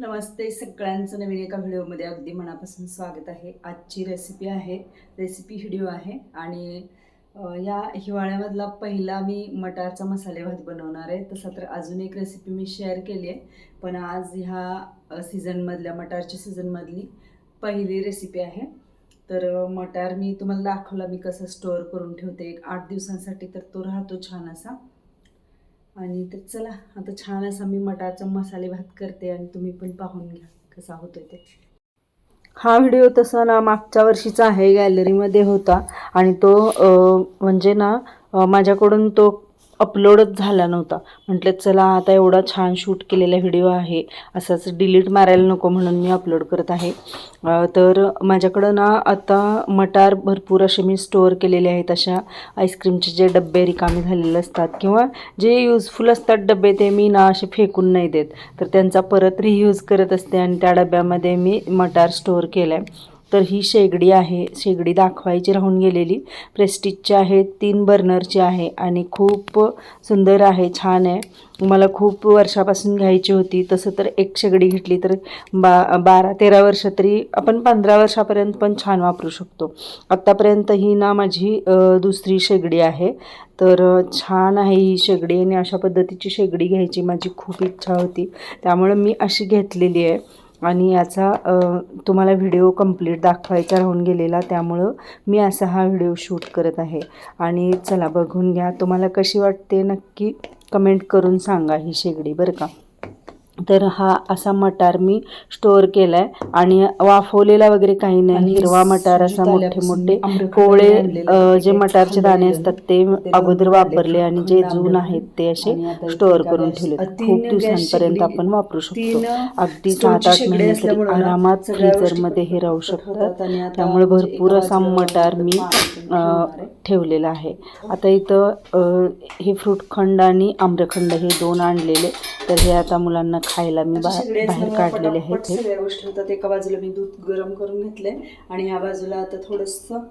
नमस्ते सगळ्यांचं नवीन एका व्हिडिओमध्ये अगदी मनापासून स्वागत आहे. आजची रेसिपी आहे रेसिपी व्हिडिओ आहे आणि या हिवाळ्यामधला पहिला मी मटारचा मसाले भात बनवणार आहे. तसा तर अजून एक रेसिपी मी शेअर केली आहे. पण आज ह्या सीझनमधल्या मटारच्या सीझनमधली पहिली रेसिपी आहे. तर मटार मी तुम्हाला दाखवला मी कसं स्टोअर करून ठेवते. एक आठ दिवसांसाठी तर तो राहतो छान असा. आणि तर चला आता छान असा मी मटारचा मसाले भात करते आणि तुम्ही पण पाहून घ्या कसा होतोय ते. हा व्हिडिओ तसा ना मागच्या वर्षीचा आहे गॅलरीमध्ये होता. आणि तो म्हणजे ना माझ्याकडून तो अपलोडच झाला नव्हता. म्हटलं चला आता एवढा छान शूट केलेला व्हिडिओ आहे. असाच डिलीट मारायला नको म्हणून मी अपलोड करत आहे. तर माझ्याकडं ना आता मटार भरपूर असे मी स्टोअर केलेले आहेत. अशा आईस्क्रीमचे जे डबे रिकामे झालेले असतात किंवा जे युजफुल असतात डबे ते मी ना असे फेकून नाही देत. तर त्यांचा परत रियूज करत असते आणि त्या डब्यामध्ये मी मटार स्टोअर केला आहे तर ही शेगडी आहे. शेगडी दाखवायची राहून गेलेली. प्रेस्टिजची आहे तीन बर्नरची आहे आणि खूप सुंदर आहे छान आहे. मला खूप वर्षापासून घ्यायची होती. तसं तर एक शेगडी घेतली तर बा बारा तेरा वर्ष तरी आपण पंधरा वर्षापर्यंत पण छान वापरू शकतो. आत्तापर्यंत ही ना माझी दुसरी शेगडी आहे. तर छान आहे ही शेगडी आणि अशा पद्धतीची शेगडी घ्यायची. माझी खूप इच्छा होती. त्यामुळं मी अशी घेतलेली आहे. आणि याचा तुम्हाला व्हिडिओ कंप्लीट दाखवायचा राहून गेलेला त्यामुळं मी असा हा व्हिडिओ शूट करत आहे. आणि चला बघून घ्या तुम्हाला कशी वाटते नक्की कमेंट करून सांगा ही शेगडी बरं का? तर हा असा मटार मी स्टोअर केला आहे आणि वाफवलेला वगैरे काही नाही. हिरवा मटार असा मोठे मोठे कोवळे जे मटारचे दाणे असतात ते अगोदर वापरले आणि जे जून आहेत ते असे स्टोअर करून ठेवले खूप दिवसांपर्यंत आपण वापरू शकतो. अगदी सात आठ महिने तरी आरामात फ्रीजरमध्ये हे राहू शकतात. त्यामुळे भरपूर असा मटार मी ठेवलेला आहे. आता इथं हे फ्रूटखंड आणि आम्रखंड हे दोन आणलेले. तर हे आता मुलांना खायला मी बाहेर काढलेले आहेत सगळ्या गोष्टी होतात. एका बाजूला मी दूध गरम करून घेतलंय आणि ह्या बाजूला आता थोडंसं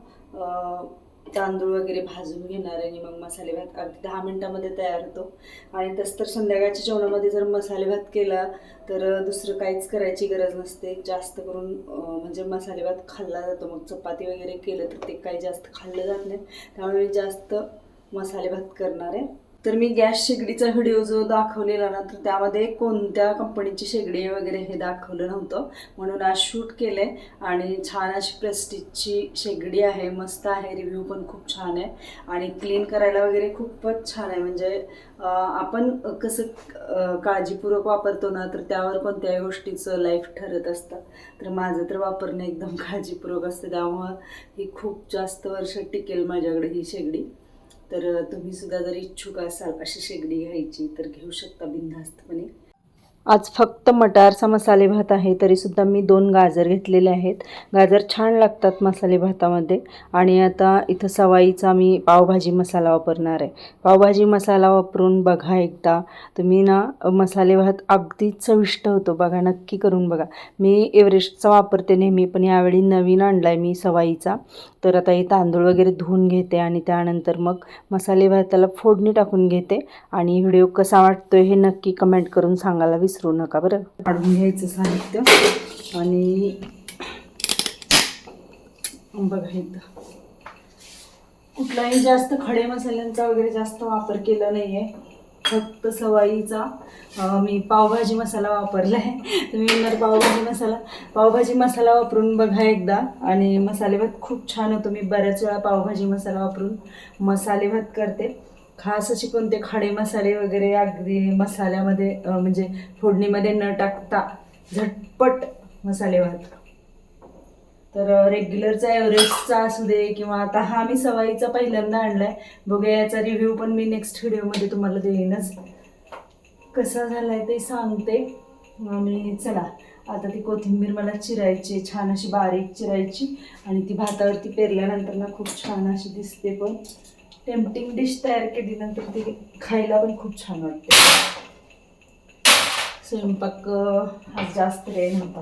तांदूळ वगैरे भाजून घेणार आणि मग मसाले भात. अगदी दहा मिनिटामध्ये तयार होतो. आणि तसं तर संध्याकाळच्या जेवणामध्ये जर मसाले भात केला तर दुसरं काहीच करायची गरज नसते. जास्त करून म्हणजे मसाले भात खाल्ला जातो. मग चपाती वगैरे केलं तर ते काही जास्त खाल्लं जात नाही. त्यामुळे मी जास्त मसाले भात करणार आहे. तर मी गॅस शेगडीचा व्हिडिओ जो दाखवलेला ना तर त्यामध्ये कोणत्या कंपनीची शेगडी वगैरे हे दाखवलं नव्हतं. म्हणून आज शूट केले आणि छान अशी प्रेस्टिजची शेगडी आहे मस्त आहे रिव्ह्यू पण खूप छान आहे. आणि क्लीन करायला वगैरे खूपच छान आहे. म्हणजे आपण कसं काळजीपूर्वक वापरतो ना तर त्यावर कोणत्याही गोष्टीचं लाईफ ठरत असतं. तर माझं तर वापरणं एकदम काळजीपूर्वक असतं. त्यामुळं ही खूप जास्त वर्ष टिकेल माझ्याकडे ही शेगडी. तर तुम्ही सुद्धा जर इच्छुक असाल अशी शेगडी घ्यायची तर घेऊ शकता बिनधास्तपणे. आज फक्त मटारचा मसाले भात आहे तरीसुद्धा मी दोन गाजर घेतलेले आहेत. गाजर छान लागतात मसाले भातामध्ये. आणि आता इथं सवाईचा मी पावभाजी मसाला वापरणार आहे. पावभाजी मसाला वापरून बघा एकदा. तुम्ही ना मसाले भात अगदी चविष्ट होतो बघा नक्की करून बघा. मी एव्हरेस्टचा वापरते नेहमी पण यावेळी नवीन आणला आहे मी सवाईचा. तर आता हे तांदूळ वगैरे धुवून घेते आणि त्यानंतर मग मसाले भाताला फोडणी टाकून घेते. आणि व्हिडिओ कसा वाटतो हे नक्की कमेंट करून सांगायला विसरू नका बरं? काढून घ्यायचं साहित्य. आणि बघा एकदा. कुठलाही जास्त खडे मसाल्यांचा वगैरे जास्त वापर केला नाही आहे फक्त सवाईचा मी पावभाजी मसाला वापरला आहे तुम्ही म्हणणार पावभाजी मसाला? पावभाजी मसाला वापरून बघा एकदा. आणि मसाले भात खूप छान होतो. मी बऱ्याच वेळा पावभाजी मसाला वापरून मसाले भात करते. खास असे कोणते खडे मसाले वगैरे अगदी मसाल्यामध्ये म्हणजे फोडणीमध्ये न टाकता झटपट मसाले भात. तर रेग्युलरचा एव्हरेस्टचा असू दे किंवा आता हा मी सवाईचा पहिल्यांदा आणलाय. बघूया याचा रिव्ह्यू पण मी नेक्स्ट व्हिडिओमध्ये तुम्हाला देईनच. कसा झालाय ते सांगते. आणि चला आता ती कोथिंबीर मला चिरायची छान अशी बारीक चिरायची. आणि ती भातावरती पेरल्यानंतर ना खूप छान अशी दिसते पण. टेम्पटिंग डिश तयार केली नंतर ती खायला पण खूप छान वाटते. स्वयंपाक आज जास्त वेळ नव्हता.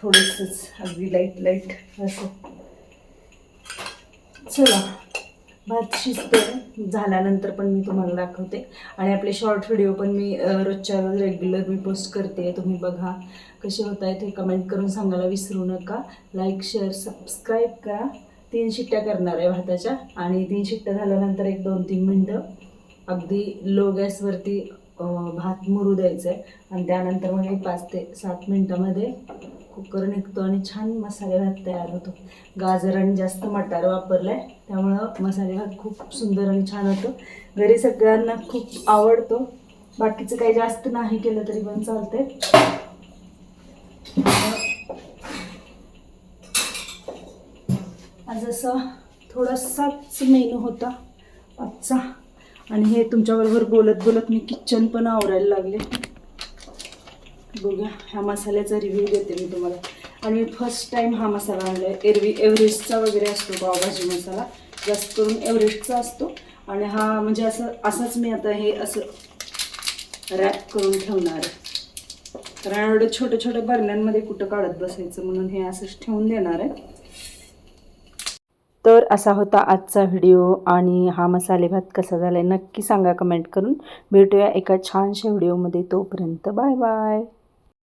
थोडंसंच अगदी लाइट लाइट असं. चला भात शिजते झाल्यानंतर पण मी तुम्हाला दाखवते. आणि आपले शॉर्ट व्हिडिओ पण मी रोजच्या रोज रेग्युलर मी पोस्ट करते. तुम्ही बघा कसे होत आहेत हे कमेंट करून सांगायला विसरू नका. लाईक शेअर सबस्क्राईब करा. तीन शिट्ट्या करणार आहे भाताच्या. आणि तीन शिट्ट्या झाल्यानंतर एक दोन तीन मिनटं अगदी लो गॅसवरती भात मुरू द्यायचं आहे आणि त्यानंतर मग एक पाच ते सात मिनटामध्ये कुकर निघतो आणि छान मसाले भात तयार होतो. गाजर आणि जास्त मटार वापरला आहे त्यामुळं मसाले भात खूप सुंदर आणि छान होतो. घरी सगळ्यांना खूप आवडतो. बाकीचं काही जास्त नाही केलं तरी पण चालतंय. आज असं थोडासाच मेनू होता आजचा. आणि हे तुमच्याबरोबर बोलत बोलत मी किचन पण आवरायला लागले. बघूया ह्या मसाल्याचा रिव्ह्यू देते मी तुम्हाला. आणि मी फर्स्ट टाईम हा मसाला आणला आहे एरवी एव्हरेस्टचा वगैरे असतो पावभाजी मसाला. जास्त करून एव्हरेस्टचा असतो. आणि हा म्हणजे असं असंच मी आता हे असं रॅप करून ठेवणार. आहे कारण एवढं छोट्या छोट्या बरण्यांमध्ये कुठं काढत बसायचं म्हणून हे असंच ठेवून देणार आहे. तर असा होता आजचा व्हिडिओ आणि हा मसाले भात कसा झाला आहे नक्की सांगा कमेंट करून. भेटूया एका छानशा व्हिडिओमध्ये तोपर्यंत बाय बाय.